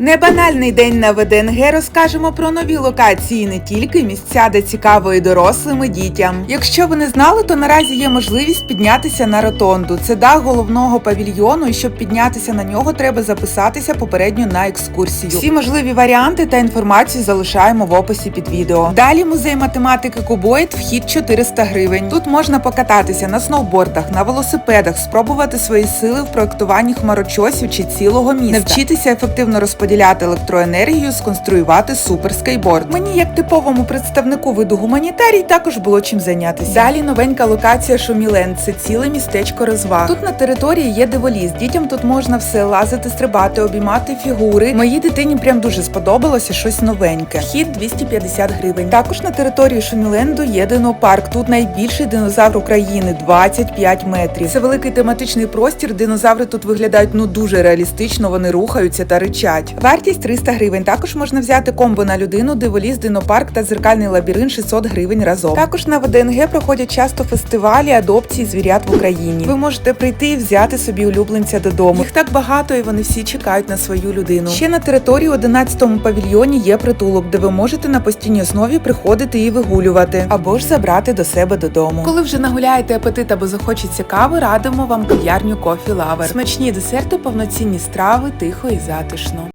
Небанальний день на ВДНГ розкажемо про нові локації, не тільки місця, де цікаво і дорослим, і дітям. Якщо ви не знали, то наразі є можливість піднятися на ротонду. Це дах головного павільйону, і щоб піднятися на нього, треба записатися попередньо на екскурсію. Всі можливі варіанти та інформацію залишаємо в описі під відео. Далі музей математики Кубоїд, вхід 400 гривень. Тут можна покататися на сноубордах, на велосипедах, спробувати свої сили в проектуванні хмарочосів чи цілого міста, навчитися ефективно розподіляти електроенергію, сконструювати суперскейборд. Мені, як типовому представнику виду гуманітарій, також було чим зайнятися. Далі новенька локація Шуміленд. Це ціле містечко розваг. Тут на території є диволіз. Дітям тут можна все лазити, стрибати, обіймати фігури. Моїй дитині прям дуже сподобалося щось новеньке. Вхід 250 гривень. Також на території Шуміленду є динопарк. Тут найбільший динозавр України 25 метрів. Це великий тематичний простір. Динозаври тут виглядають ну дуже реалістично. Вони рухаються та ричать. Вартість 300 гривень. Також можна взяти комбо на людину, диволіз, динопарк та дзеркальний лабіринт 600 гривень разом. Також на ВДНГ проходять часто фестивалі адопції звірят в Україні. Ви можете прийти і взяти собі улюбленця додому. Їх так багато, і вони всі чекають на свою людину. Ще на території 11-му павільйоні є притулок, де ви можете на постійній основі приходити і вигулювати, або ж забрати до себе додому. Коли вже нагуляєте апетит або захочеться кави, радимо вам кав'ярню Coffee Lover. Смачні десерти, повноцінні страви, тихо і затишно.